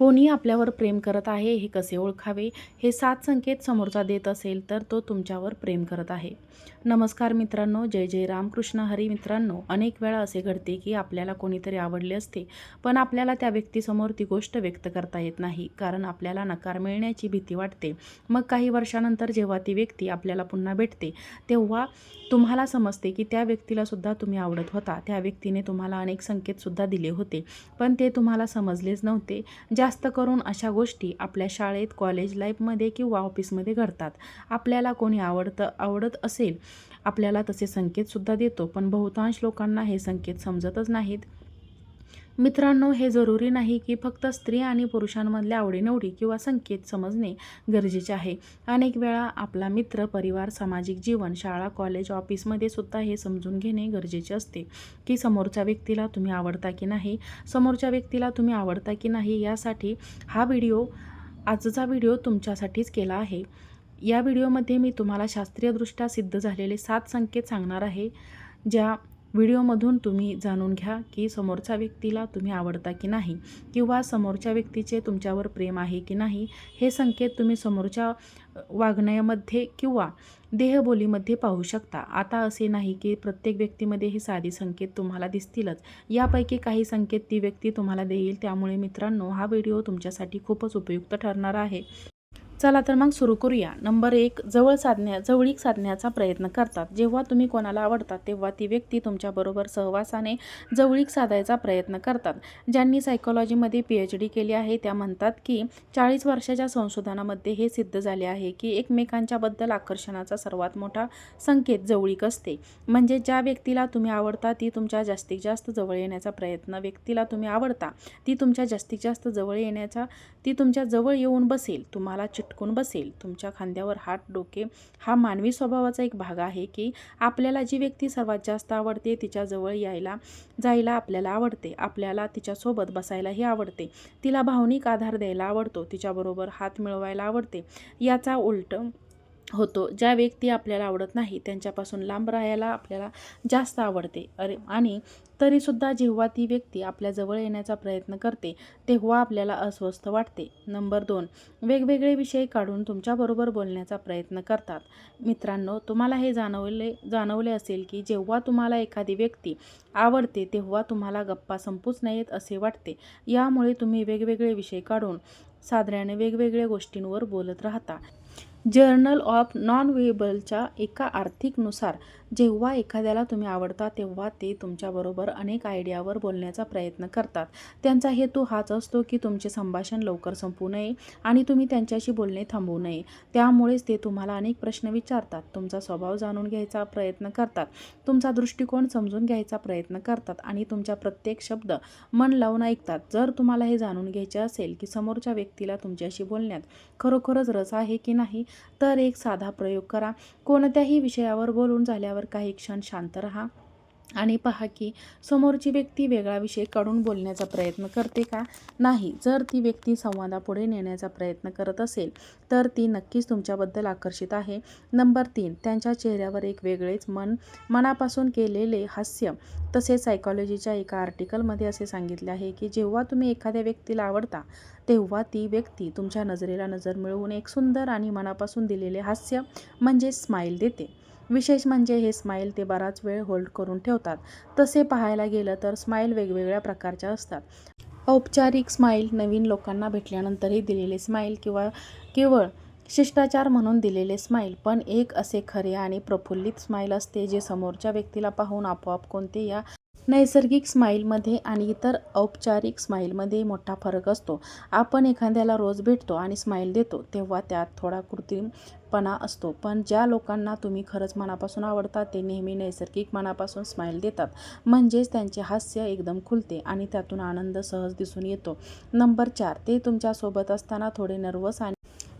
कोणी आपल्यावर प्रेम करत आहे हे कसे ओळखावे? हे सात संकेत समोरचा देत असेल तर तो तुमच्यावर प्रेम करत आहे. नमस्कार मित्रांनो जय जय रामकृष्ण. हरी मित्रांनो अनेक वेळा असे घडते की आपल्याला कोणीतरी आवडले असते पण आपल्याला त्या व्यक्तीसमोर ती गोष्ट व्यक्त करता येत नाही कारण आपल्याला नकार मिळण्याची भीती वाटते. मग काही वर्षानंतर जेव्हा ती व्यक्ती आपल्याला पुन्हा भेटते तेव्हा तुम्हाला समजते की त्या व्यक्तीलासुद्धा तुम्ही आवडत होता. त्या व्यक्तीने तुम्हाला अनेक संकेतसुद्धा दिले होते पण ते तुम्हाला समजलेच नव्हते. ज्या जास्त करून अशा गोष्टी आपल्या शाळेत कॉलेज लाईफमध्ये किंवा ऑफिसमध्ये घडतात. आपल्याला कोणी आवडतं आवडत असेल आपल्याला तसे संकेतसुद्धा देतो. पण बहुतांश लोकांना हे संकेत समजतच नाहीत. मित्रांनो हे जरुरी नाही की फक्त स्त्री आणि पुरुषांमधल्या आवडीनिवडी किंवा संकेत समजणे गरजेचे आहे. अनेक वेळा आपला मित्र परिवार सामाजिक जीवन शाळा कॉलेज ऑफिसमध्ये सुद्धा हे समजून घेणे गरजेचे असते की समोरच्या व्यक्तीला तुम्ही आवडता की नाही समोरच्या व्यक्तीला तुम्ही आवडता की नाही यासाठी हा व्हिडिओ आजचा व्हिडिओ तुमच्यासाठीच केला आहे. या व्हिडिओमध्ये मी तुम्हाला शास्त्रीयदृष्ट्या सिद्ध झालेले सात संकेत सांगणार आहे ज्या व्हिडिओमधून तुम्ही जाणून घ्या की समोरच्या व्यक्तीला तुम्ही आवडता की नाही किंवा समोरच्या व्यक्तीचे तुमच्यावर प्रेम आहे की नाही हे संकेत तुम्ही समोरच्या वागण्यामध्ये किंवा देहबोलीमध्ये पाहू शकता. आता असे नाही की प्रत्येक व्यक्तीमध्ये हे साधी संकेत तुम्हाला दिसतीलच. यापैकी काही संकेत ती व्यक्ती तुम्हाला देईल. त्यामुळे मित्रांनो हा व्हिडिओ तुमच्यासाठी खूपच उपयुक्त ठरणार आहे. चला तर मग सुरू करूया. नंबर एक जवळ साधण्या जवळीक साधण्याचा प्रयत्न करतात. जेव्हा तुम्ही कोणाला आवडतात तेव्हा ती व्यक्ती तुमच्याबरोबर सहवासाने जवळीक साधायचा प्रयत्न करतात. ज्यांनी सायकोलॉजीमध्ये पी एच डी केली आहे त्या म्हणतात की चाळीस वर्षाच्या संशोधनामध्ये हे सिद्ध झाले आहे की एकमेकांच्याबद्दल आकर्षणाचा सर्वात मोठा संकेत जवळीक असते. म्हणजे ज्या व्यक्तीला तुम्ही आवडता ती तुमच्या जास्तीत जास्त जवळ येण्याचा प्रयत्न व्यक्तीला तुम्ही आवडता. ती तुमच्या जास्तीत जास्त जवळ येण्याचा ती तुमच्या जवळ येऊन बसेल तुम्हाला चिटकून बसेल. तुमच्या खांद्यावर हात डोके हा मानवी स्वभावाचा एक भाग आहे की आपल्याला जी व्यक्ती सर्वात जास्त आवडते तिच्याजवळ यायला जायला आपल्याला आवडते. आपल्याला तिच्यासोबत बसायलाही आवडते. तिला भावनिक आधार द्यायला आवडतो. तिच्याबरोबर हात मिळवायला आवडते. याचा उलट होतो. ज्या व्यक्ती आपल्याला आवडत नाही त्यांच्यापासून लांब राहायला आपल्याला जास्त आवडते. अरे आणि तरीसुद्धा जेव्हा ती व्यक्ती आपल्याजवळ येण्याचा प्रयत्न करते तेव्हा आपल्याला अस्वस्थ वाटते. नंबर दोन वेगवेगळे विषय काढून तुमच्याबरोबर बोलण्याचा प्रयत्न करतात. मित्रांनो तुम्हाला हे जाणवले जाणवले असेल की जेव्हा तुम्हाला एखादी व्यक्ती आवडते तेव्हा तुम्हाला गप्पा संपूच नयेत असे वाटते. यामुळे तुम्ही वेगवेगळे विषय काढून साधारण वेगवेगळ्या गोष्टींवर बोलत राहता. जर्नल ऑफ नॉन वेबलच्या एका आर्थिकनुसार जेव्हा एखाद्याला तुम्ही आवडता तेव्हा ते तुमच्याबरोबर अनेक आयडियावर बोलण्याचा प्रयत्न करतात. त्यांचा हेतू हाच असतो की तुमचे संभाषण लवकर संपू नये आणि तुम्ही त्यांच्याशी बोलणे थांबवू नये. त्यामुळेच ते तुम्हाला अनेक प्रश्न विचारतात तुमचा स्वभाव जाणून घ्यायचा प्रयत्न करतात तुमचा दृष्टिकोन समजून घ्यायचा प्रयत्न करतात आणि तुमच्या प्रत्येक शब्द मन लावून ऐकतात. जर तुम्हाला हे जाणून घ्यायचे असेल की समोरच्या व्यक्तीला तुमच्याशी बोलण्यात खरोखरच रस आहे की नाही तर एक साधा प्रयोग करा. कोणत्याही विषयावर बोलून झाल्यावर काही क्षण शांत राहा. आणि पहा की समोरची व्यक्ती वेगळा विषय काढून बोलण्याचा प्रयत्न करते का? नाही. जर ती व्यक्ती संवादापुढे नेण्याचा प्रयत्न करत असेल तर ती नक्कीच तुमच्याबद्दल आकर्षित आहे. नंबर तीन. त्यांच्या चेहऱ्यावर एक वेगळेच मन मनापासून केलेले हास्य. तसेच सायकॉलॉजीच्या एका आर्टिकलमध्ये असे सांगितले आहे की जेव्हा तुम्ही एखाद्या व्यक्तीला आवडता तेव्हा ती व्यक्ती तुमच्या नजरेला नजर मिळवून एक सुंदर आणि मनापासून दिलेले हास्य म्हणजे स्माईल देते. विशेष म्हणजे हे स्माईल ते बराच वेळ होल्ड करून ठेवतात. तसे पाहायला गेलं तर स्माईल वेगवेगळ्या प्रकारच्या असतात. औपचारिक स्माईल नवीन लोकांना भेटल्यानंतरही दिलेले स्माईल किंवा केवळ शिष्टाचार म्हणून दिलेले स्माईल पण एक असे खरे आणि प्रफुल्लित स्माईल असते जे समोरच्या व्यक्तीला पाहून आपोआप कोणते या नैसर्गिक स्माईलमध्ये आणि इतर औपचारिक स्माईलमध्ये मोठा फरक असतो. आपण एखाद्याला रोज भेटतो आणि स्माईल देतो तेव्हा त्यात थोडा कृत्रिमपणा असतो. पण ज्या लोकांना तुम्ही खरंच मनापासून आवडता ते नेहमी नैसर्गिक मनापासून स्माईल देतात. म्हणजेच त्यांचे हास्य एकदम खुलते आणि त्यातून आनंद सहज दिसून येतो. नंबर चार ते तुमच्यासोबत असताना थोडे नर्वस आणि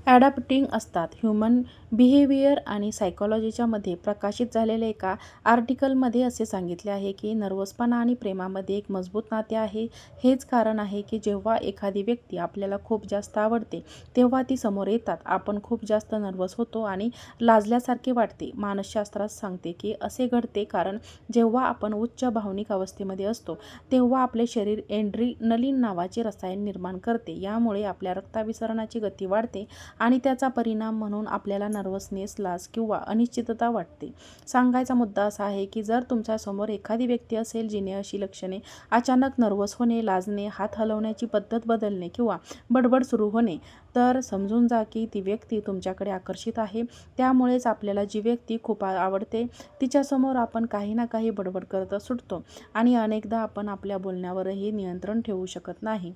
ॲडॅप्टिंग असतात. ह्युमन बिहेवियर आणि सायकॉलॉजीच्या मध्ये प्रकाशित झालेल्या एका आर्टिकलमध्ये असे सांगितले आहे की नर्वसपणा आणि प्रेमामध्ये एक मजबूत नाते आहे. हेच कारण आहे की जेव्हा एखादी व्यक्ती आपल्याला खूप जास्त आवडते तेव्हा ती समोर येतात. आपण खूप जास्त नर्वस होतो आणि लाजल्यासारखे वाटते. मानसशास्त्रात सांगते की असे घडते कारण जेव्हा आपण उच्च भावनिक अवस्थेमध्ये असतो तेव्हा आपले शरीर एन्ड्रीनलिन नावाचे रसायन निर्माण करते. यामुळे आपल्या रक्ताभिसरणाची गती वाढते आणि त्याचा परिणाम म्हणून आपल्याला नर्वसनेस लाज किंवा अनिश्चितता वाटते. सांगायचा मुद्दा असा आहे की जर तुमच्यासमोर एखादी व्यक्ती असेल जिने अशी लक्षणे अचानक नर्वस होणे लाजणे हात हलवण्याची पद्धत बदलणे किंवा बडबड सुरू होणे तर समजून जा की ती व्यक्ती तुमच्याकडे आकर्षित आहे. त्यामुळेच आपल्याला जी व्यक्ती खूप आवडते तिच्यासमोर आपण काही ना काही बडबड करत सुटतो आणि अनेकदा आपण आपल्या बोलण्यावरही नियंत्रण ठेवू शकत नाही.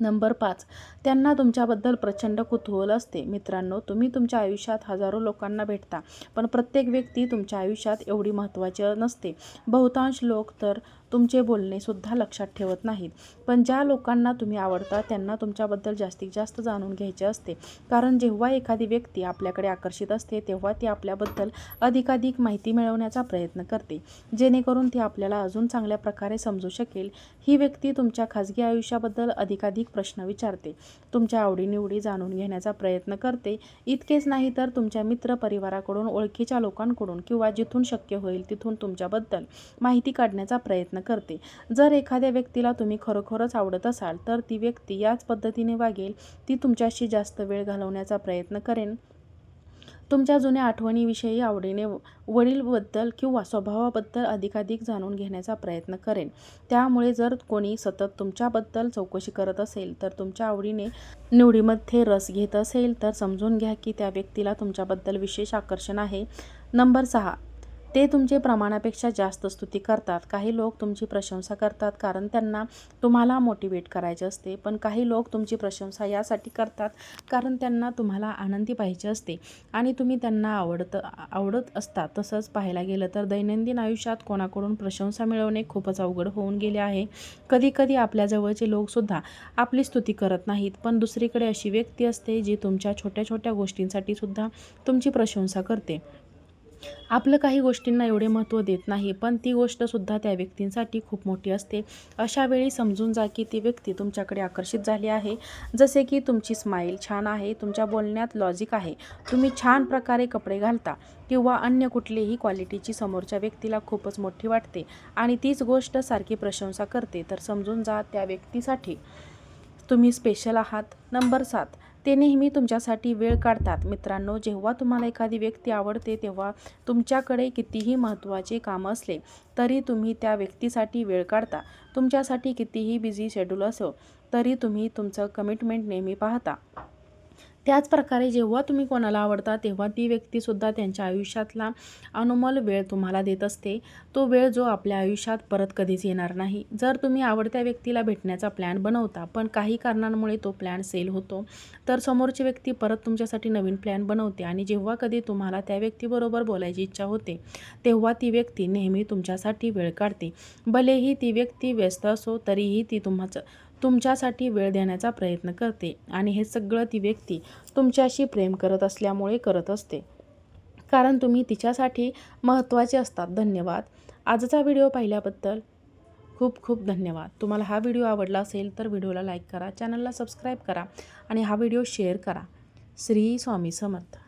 नंबर पाच. त्यांना तुमच्याबद्दल प्रचंड कुतूहल असते. मित्रांनो तुम्ही तुमच्या आयुष्यात हजारो लोकांना भेटता पण प्रत्येक व्यक्ती तुमच्या आयुष्यात एवढी महत्त्वाची नसते. बहुतांश लोक तर तुमचे बोलणे सुद्धा लक्षात ठेवत नाहीत. पण ज्या लोकांना तुम्ही आवडता त्यांना तुमच्याबद्दल जास्तीत जास्त जाणून घ्यायचे असते. कारण जेव्हा एखादी व्यक्ती आपल्याकडे आकर्षित असते तेव्हा ती आपल्याबद्दल अधिकाधिक माहिती मिळवण्याचा प्रयत्न करते. जेणेकरून ती आपल्याला अजून चांगल्या प्रकारे समजू शकेल. ही व्यक्ती तुमच्या खाजगी आयुष्याबद्दल अधिकाधिक प्रश्न विचारते. तुमच्या आवडीनिवडी जाणून घेण्याचा प्रयत्न करते. इतकेच नाही तर तुमच्या मित्र परिवाराकडून ओळखीच्या लोकांकडून किंवा जिथून शक्य होईल तिथून तुमच्याबद्दल माहिती काढण्याचा प्रयत्न करते. जर एखाद्या व्यक्तीला तुम्ही खरोखरच आवडत असाल तर ती व्यक्ती याच पद्धतीने वागेल. ती तुमच्याशी जास्त वेळ घालवण्याचा प्रयत्न करेन. तुमच्या जुन्या आठवणीविषयी आवडीने वडीलबद्दल किंवा स्वभावाबद्दल अधिकाधिक जाणून घेण्याचा प्रयत्न करेन. त्यामुळे जर कोणी सतत तुमच्याबद्दल चौकशी करत असेल तर तुमच्या आवडीने निवडीमध्ये रस घेत असेल तर समजून घ्या की त्या व्यक्तीला तुमच्याबद्दल विशेष आकर्षण आहे. नंबर सहा ते तुमचे प्रमाणापेक्षा जास्त स्तुती करतात. काही लोक तुमची प्रशंसा करतात कारण त्यांना तुम्हाला मोटिवेट करायचे असते. पण काही लोक तुमची प्रशंसा यासाठी करतात कारण त्यांना तुम्हाला आनंदी पाहिजे असते आणि तुम्ही त्यांना आवडत आवडत असता. तसंच पाहायला गेलं तर दैनंदिन आयुष्यात कोणाकडून प्रशंसा मिळवणे खूपच अवघड होऊन गेले आहे. कधीकधी आपल्या जवळचे लोकसुद्धा आपली स्तुती करत नाहीत. पण दुसरीकडे अशी व्यक्ती असते जी तुमच्या छोट्या छोट्या गोष्टींसाठी सुद्धा तुमची प्रशंसा करते. आपलं काही गोष्टींना एवढे महत्त्व देत नाही पण ती गोष्टसुद्धा त्या व्यक्तींसाठी खूप मोठी असते. अशा वेळी समजून जा की ती व्यक्ती तुमच्याकडे आकर्षित झाली आहे. जसे की तुमची स्माईल छान आहे तुमच्या बोलण्यात लॉजिक आहे. तुम्ही छान प्रकारे कपडे घालता किंवा अन्य कुठलीही क्वालिटीची समोरच्या व्यक्तीला खूपच मोठी वाटते आणि तीच गोष्ट सारखी प्रशंसा करते. तर समजून जा त्या व्यक्तीसाठी. तुम्ही स्पेशल आहात. नंबर सात. ते नेहमी तुमच्यासाठी वेळ काढतात. मित्रांनो जेव्हा तुम्हाला एखादी व्यक्ती आवडते तेव्हा तुमच्याकडे कितीही महत्त्वाचे काम असले तरी तुम्ही त्या व्यक्तीसाठी वेळ काढता. तुमच्यासाठी कितीही बिझी शेड्यूल असो तरी तुम्ही तुमचं कमिटमेंट नेहमी पाहता. त्याचप्रकारे जेव्हा तुम्ही कोणाला आवडता तेव्हा ती व्यक्तीसुद्धा त्यांच्या आयुष्यातला अनुमल वेळ तुम्हाला देत असते. तो वेळ जो आपल्या आयुष्यात परत कधीच येणार नाही. जर तुम्ही आवडत्या व्यक्तीला भेटण्याचा प्लॅन बनवता पण काही कारणांमुळे तो प्लॅन सेल होतो तर समोरची व्यक्ती परत तुमच्यासाठी नवीन प्लॅन बनवते आणि जेव्हा कधी तुम्हाला त्या व्यक्तीबरोबर बोलायची इच्छा होते तेव्हा ती व्यक्ती नेहमी तुमच्यासाठी वेळ काढते. भलेही ती व्यक्ती व्यस्त असो तरीही ती तुम्हाचं तुमच्यासाठी वेळ देण्याचा प्रयत्न करते आणि हे सगळं ती व्यक्ती तुमच्याशी प्रेम करत असल्यामुळे करत असते. कारण तुम्ही तिच्यासाठी महत्त्वाचे असतात. धन्यवाद. आजचा व्हिडिओ पाहिल्याबद्दल खूप खूप धन्यवाद. तुम्हाला हा व्हिडिओ आवडला असेल तर व्हिडिओला लाईक करा चॅनलला सबस्क्राईब करा आणि हा व्हिडिओ शेअर करा. श्री स्वामी समर्थ.